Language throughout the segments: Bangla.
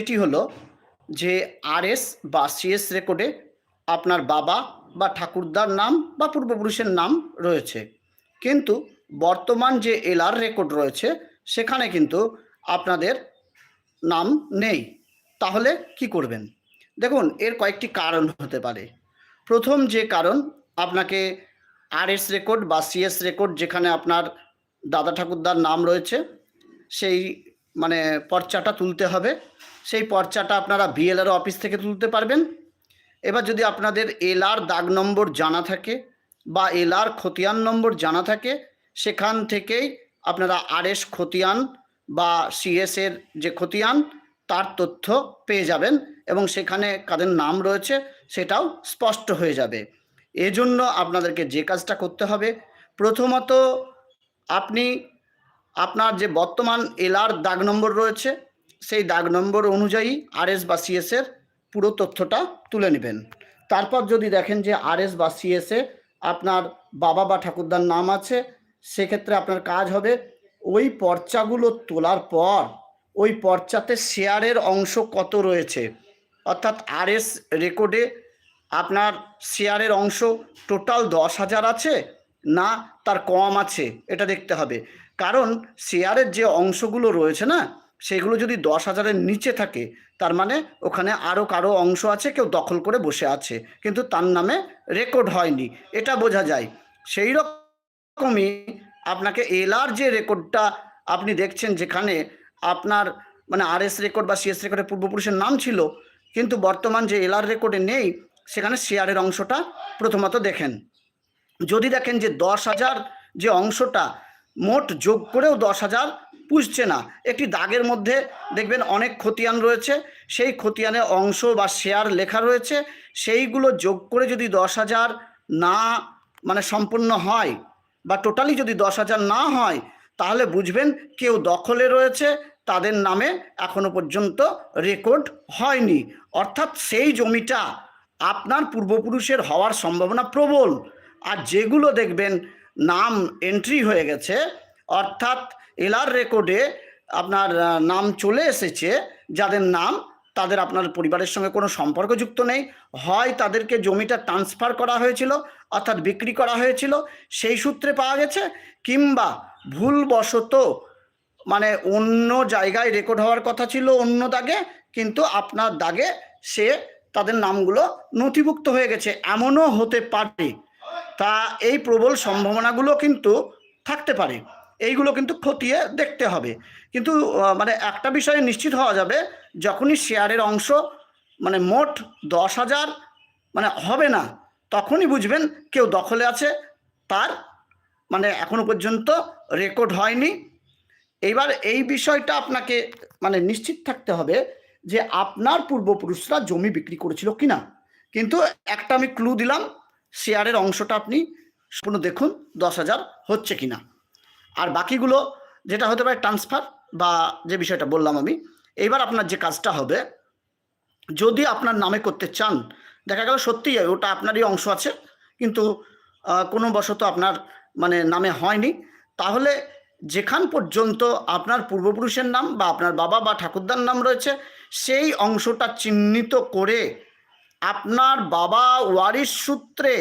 এটি হলো যে আরএস বা সিএস রেকর্ডে আপনার বাবা বা ঠাকুরদার নাম বা পূর্বপুরুষের নাম রয়েছে। কিন্তু বর্তমান যে এলআর রেকর্ড রয়েছে, সেখানে কিন্তু আপনাদের নাম নেই। তাহলে কি করবেন? দেখুন, এর কয়েকটি কারণ হতে পারে। প্রথম যে কারণ, আপনাকে আরএস রেকর্ড বা সিএস রেকর্ড যেখানে আপনার দাদা ঠাকুরদার নাম রয়েছে, সেই মানে পর্চাটা তুলতে হবে। সেই পর্চাটা আপনারা বিএলআর অফিস থেকে তুলতে পারবেন। এবার যদি আপনাদের এলআর দাগ নম্বর জানা থাকে বা এলআর খতিয়ান নম্বর জানা থাকে, সেখান থেকেই আপনারা আরএস খতিয়ান বা সিএস এর যে খতিয়ান, তার তথ্য পেয়ে যাবেন এবং সেখানে কাদের নাম রয়েছে সেটাও স্পষ্ট হয়ে যাবে। এজন্য আপনাদেরকে যে কাজটা করতে হবে, প্রথমত আপনি আপনার যে বর্তমান এলআর দাগ নম্বর রয়েছে, সেই দাগ নম্বর অনুযায়ী আরএস বা সিএস এর পুরো তথ্যটা তুলে নেবেন। তারপর যদি দেখেন যে আরএস বা সিএস আপনার বাবা বা ঠাকুরদার নাম আছে, সেক্ষেত্রে আপনার কাজ হবে ওই পর্চাগুলো তোলার পর, ওই পর্চাতে শেয়ারের অংশ কত রয়েছে। অর্থাৎ আরএস রেকর্ডে আপনার শেয়ারের অংশ টোটাল দশ হাজার আছে না তার কম আছে, এটা দেখতে হবে। কারণ শেয়ারের যে অংশগুলো রয়েছে না, সেগুলো যদি দশ হাজারের নিচে থাকে, তার মানে ওখানে আরও কারও অংশ আছে, কেউ দখল করে বসে আছে, কিন্তু তার নামে রেকর্ড হয়নি। এটা বোঝা যায়। সেই রকমই আপনাকে এলআর যে রেকর্ডটা আপনি দেখছেন, যেখানে আপনার মানে আরএস রেকর্ড বা সিএস রেকর্ডের পূর্বপুরুষের নাম ছিল, কিন্তু বর্তমান যে এলআর রেকর্ডে নেই, সেখানে শেয়ারের অংশটা প্রথমত দেখেন। যদি দেখেন যে দশ হাজার যে অংশটা মোট যোগ করেও দশ হাজার পুষছে না। একটি দাগের মধ্যে দেখবেন অনেক খতিয়ান রয়েছে। সেই খতিয়ানে অংশ বা শেয়ার লেখা রয়েছে। সেইগুলো যোগ করে যদি দশ হাজার না মানে সম্পূর্ণ হয় বা টোটালি যদি দশ হাজার না হয়, তাহলে বুঝবেন কেউ দখলে রয়েছে, তাদের নামে এখনও পর্যন্ত রেকর্ড হয়নি। অর্থাৎ সেই জমিটা আপনার পূর্বপুরুষের হওয়ার সম্ভাবনা প্রবল। আর যেগুলো দেখবেন নাম এন্ট্রি হয়ে গেছে, অর্থাৎ এলআর রেকর্ডে আপনার নাম চলে এসেছে, যাদের নাম তাদের আপনার পরিবারের সঙ্গে কোনো সম্পর্কযুক্ত নেই, হয় তাদেরকে জমিটা ট্রান্সফার করা হয়েছিল, অর্থাৎ বিক্রি করা হয়েছিল, সেই সূত্রে পাওয়া গেছে, কিংবা ভুলবশত মানে অন্য জায়গায় রেকর্ড হওয়ার কথা ছিল অন্য দাগে, কিন্তু আপনার দাগে সে তাদের নামগুলো নথিভুক্ত হয়ে গেছে। এমনও হতে পারে তা এই প্রবল সম্ভাবনাগুলো কিন্তু থাকতে পারে। এইগুলো কিন্তু খতিয়ে দেখতে হবে। কিন্তু মানে একটা বিষয়ে নিশ্চিত হওয়া যাবে, যখনই শেয়ারের অংশ মানে মোট দশ হাজার মানে হবে না, তখনই বুঝবেন কেউ দখলে আছে, তার মানে এখনও পর্যন্ত রেকর্ড হয়নি। এইবার এই বিষয়টা আপনাকে মানে নিশ্চিত থাকতে হবে যে আপনার পূর্বপুরুষরা জমি বিক্রি করেছিল কিনা। কিন্তু একটা আমি ক্লু দিলাম শেয়ারের অংশটা আপনি সম্পূর্ণ দেখুন, দশ হাজার হচ্ছে কি না আর বাকিগুলো যেটা হতে পারে ট্রান্সফার বা যে বিষয়টা বললাম আমি এইবার আপনার যে কাজটা হবে, যদি আপনার নামে করতে চান, দেখা গেল সত্যিই ওটা আপনারই অংশ আছে, কিন্তু কোনো বশত আপনার মানে নামে হয়নি, তাহলে যেখান পর্যন্ত আপনার পূর্বপুরুষের নাম বা আপনার বাবা বা ঠাকুরদার নাম রয়েছে, সেই অংশটা চিহ্নিত করে আপনার বাবা ওয়ারিশ সূত্রে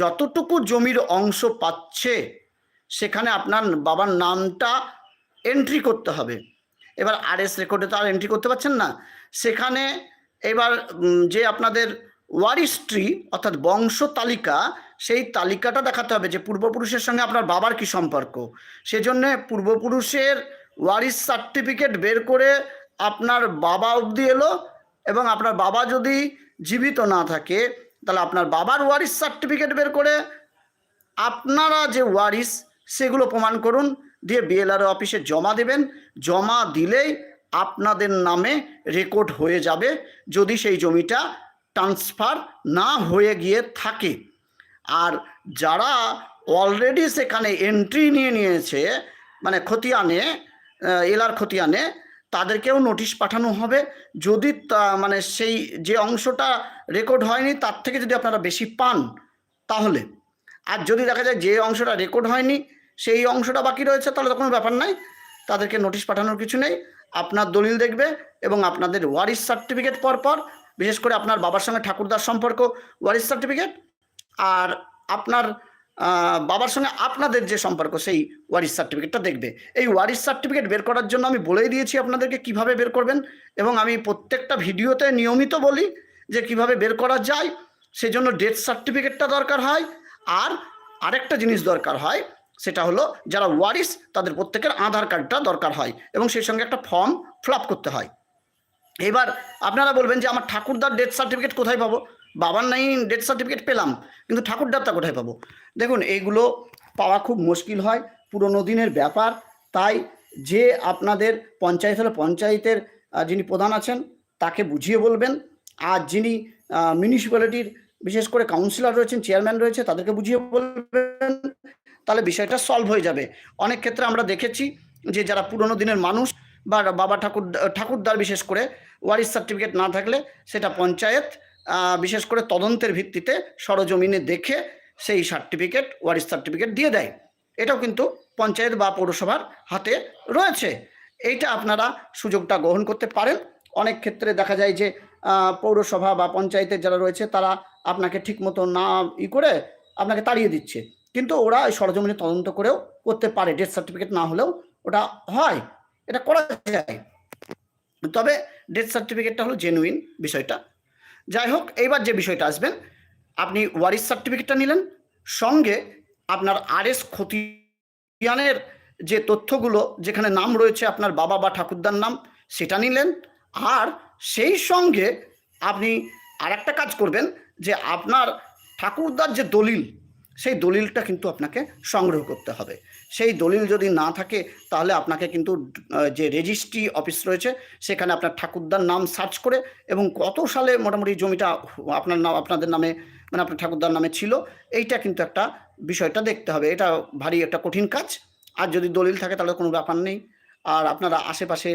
যতটুকু জমির অংশ পাচ্ছে, সেখানে আপনার বাবার নামটা এন্ট্রি করতে হবে। এবার আরএস রেকর্ডে তো আর এন্ট্রি করতে পারছেন না। সেখানে এবার যে আপনাদের ওয়ারিশ ট্রি অর্থাৎ বংশ তালিকা, সেই তালিকাটা দেখাতে হবে যে পূর্বপুরুষের সঙ্গে আপনার বাবার কি সম্পর্ক। সেজন্য পূর্বপুরুষের ওয়ারিস সার্টিফিকেট বের করে আপনার বাবা অবধি এলো এবং আপনার বাবা যদি জীবিত না থাকে, তাহলে আপনার বাবার ওয়ারিস সার্টিফিকেট বের করে আপনারা যে ওয়ারিস সেগুলো প্রমাণ করুন, দিয়ে বিএলআর অফিসে জমা দেবেন। জমা দিলেই আপনাদের নামে রেকর্ড হয়ে যাবে, যদি সেই জমিটা ট্রান্সফার না হয়ে গিয়ে থাকে। আর যারা অলরেডি সেখানে এন্ট্রি নিয়ে নিয়েছে মানে খতিয়ানে এলার খতিয়ানে তাদেরকেও নোটিশ পাঠানো হবে। যদি মানে সেই যে অংশটা রেকর্ড হয়নি, তার থেকে যদি আপনারা বেশি পান, তাহলে। আর যদি দেখা যায় যে অংশটা রেকর্ড হয়নি, সেই অংশটা বাকি রয়েছে, তাহলে তো কোনো ব্যাপার নাই। তাদেরকে নোটিশ পাঠানোর কিছু নেই। আপনার দলিল দেখবে এবং আপনাদের ওয়ারিস সার্টিফিকেট পর পর, বিশেষ করে আপনার বাবার সঙ্গে ঠাকুরদার সম্পর্ক ওয়ারিস সার্টিফিকেট আর আপনার বাবার সঙ্গে আপনাদের যে সম্পর্ক, সেই ওয়ারিস সার্টিফিকেটটা দেখবে। এই ওয়ারিস সার্টিফিকেট বের করার জন্য আমি বলেই দিয়েছি আপনাদেরকে কীভাবে বের করবেন এবং আমি প্রত্যেকটা ভিডিওতে নিয়মিত বলি যে কীভাবে বের করা যায়, সেজন্য ডেথ সার্টিফিকেটটা দরকার হয়। আর আরেকটা জিনিস দরকার হয়, সেটা হলো যারা ওয়ারিস তাদের প্রত্যেকের আধার কার্ডটা দরকার হয় এবং সেই সঙ্গে একটা ফর্ম ফিল করতে হয়। এবার আপনারা বলবেন যে আমার ঠাকুরদার ডেথ সার্টিফিকেট কোথায় পাবো? বাবার নাই ডেথ সার্টিফিকেট পেলাম, কিন্তু ঠাকুরদারটা কোথায় পাবো? দেখুন, এইগুলো পাওয়া খুব মুশকিল হয়, পুরোনো দিনের ব্যাপার। তাই যে আপনাদের পঞ্চায়েত হলে পঞ্চায়েতের যিনি প্রধান আছেন, তাকে বুঝিয়ে বলবেন। আর যিনি মিউনিসিপ্যালিটির বিশেষ করে কাউন্সিলর রয়েছেন চেয়ারম্যান রয়েছে, তাদেরকে বুঝিয়ে বলবেন। তাহলে বিষয়টা সলভ হয়ে যাবে। অনেক ক্ষেত্রে আমরা দেখেছি যে যারা পুরনো দিনের মানুষ বা বাবা ঠাকুর, ঠাকুরদার বিশেষ করে ওয়ারিস সার্টিফিকেট না থাকলে সেটা পঞ্চায়েত বিশেষ করে তদন্তের ভিত্তিতে সরজমিনে দেখে সেই সার্টিফিকেট ওয়ারিস সার্টিফিকেট দিয়ে দেয়। এটাও কিন্তু পঞ্চায়েত বা পৌরসভার হাতে রয়েছে। এইটা আপনারা সুযোগটা গ্রহণ করতে পারেন। অনেক ক্ষেত্রে দেখা যায় যে পৌরসভা বা পঞ্চায়েতের যারা রয়েছে, তারা আপনাকে ঠিকমতো না ই করে আপনাকে তাড়িয়ে দিচ্ছে। কিন্তু ওরা এই সরজমিনে তদন্ত করেও করতে পারে। ডেথ সার্টিফিকেট না হলেও ওটা হয়। এটা করা যায়। তবে ডেথ সার্টিফিকেটটা হলো জেনুইন বিষয়টা। যাই হোক, এইবার যে বিষয়টা আসবেন, আপনি ওয়ারিস সার্টিফিকেটটা নিলেন, সঙ্গে আপনার আরএস খতিয়ানের যে তথ্যগুলো, যেখানে নাম রয়েছে আপনার বাবা বা ঠাকুরদার নাম, সেটা নিলেন, আর সেই সঙ্গে আপনি আর একটা কাজ করবেন, যে আপনার ঠাকুরদার যে দলিল সেই দলিলটা কিন্তু আপনাকে সংগ্রহ করতে হবে। সেই দলিল যদি না থাকে, তাহলে আপনাকে কিন্তু যে রেজিস্ট্রি অফিস রয়েছে, সেখানে আপনার ঠাকুরদার নাম সার্চ করে এবং কত সালে মোটামুটি জমিটা আপনার নাম, আপনাদের নামে মানে আপনার ঠাকুরদার নামে ছিল, এইটা কিন্তু একটা বিষয়টা দেখতে হবে। এটা ভারী একটা কঠিন কাজ। আর যদি দলিল থাকে, তাহলে কোনো ব্যাপার নেই। আর আপনারা আশেপাশে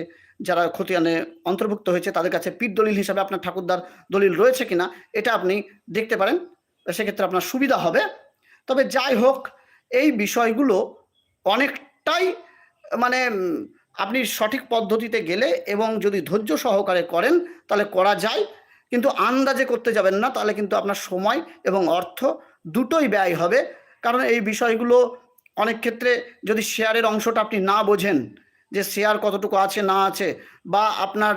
যারা খতিয়ানে অন্তর্ভুক্ত হয়েছে, তাদের কাছে পিঠ দলিল হিসাবে আপনার ঠাকুরদার দলিল রয়েছে কিনা, এটা আপনি দেখতে পারেন। সেক্ষেত্রে আপনার সুবিধা হবে। তবে যাই হোক, এই বিষয়গুলো অনেকটাই মানে আপনি সঠিক পদ্ধতিতে গেলে এবং যদি ধৈর্য সহকারে করেন, তাহলে করা যায়। কিন্তু আন্দাজে করতে যাবেন না, তাহলে কিন্তু আপনার সময় এবং অর্থ দুটোই ব্যয় হবে। কারণ এই বিষয়গুলো অনেক ক্ষেত্রে যদি শেয়ারের অংশটা আপনি না বোঝেন, যে শেয়ার কতটুকু আছে, না আছে, বা আপনার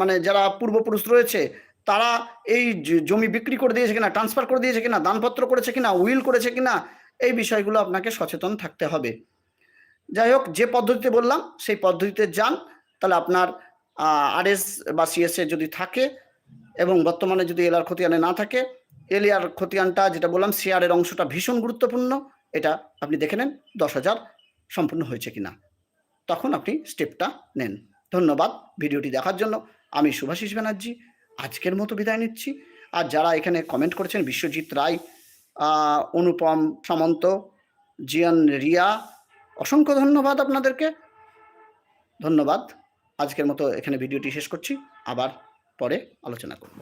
মানে যারা পূর্বপুরুষ রয়েছে তারা এই জমি বিক্রি করে দিয়েছে কিনা ট্রান্সফার করে দিয়েছে কিনা, দানপত্র করেছে কিনা, উইল করেছে কিনা, এই বিষয়গুলো আপনাকে সচেতন থাকতে হবে। যাই হোক, যে পদ্ধতিতে বললাম, সেই পদ্ধতিতে যান। তাহলে আপনার আরএস বা সিএসএ যদি থাকে এবং বর্তমানে যদি এলআর খতিয়ানে না থাকে এলিয়ার খতিয়ানটা যেটা বললাম শেয়ারের অংশটা ভীষণ গুরুত্বপূর্ণ। এটা আপনি দেখে নেন, দশ হাজার সম্পূর্ণ হয়েছে কিনা। তখন আপনি স্টেপটা নেন। ধন্যবাদ ভিডিওটি দেখার জন্য। আমি সুভাষিস ব্যানার্জি। আজকের মতো বিদায় নিচ্ছি। আর যারা এখানে কমেন্ট করেছেন, বিশ্বজিৎ রায় অনুপম সামন্ত, জিয়ান রিয়া, অসংখ্য ধন্যবাদ আপনাদেরকে। ধন্যবাদ। আজকের মতো এখানে ভিডিওটি শেষ করছি। আবার পরে আলোচনা করব।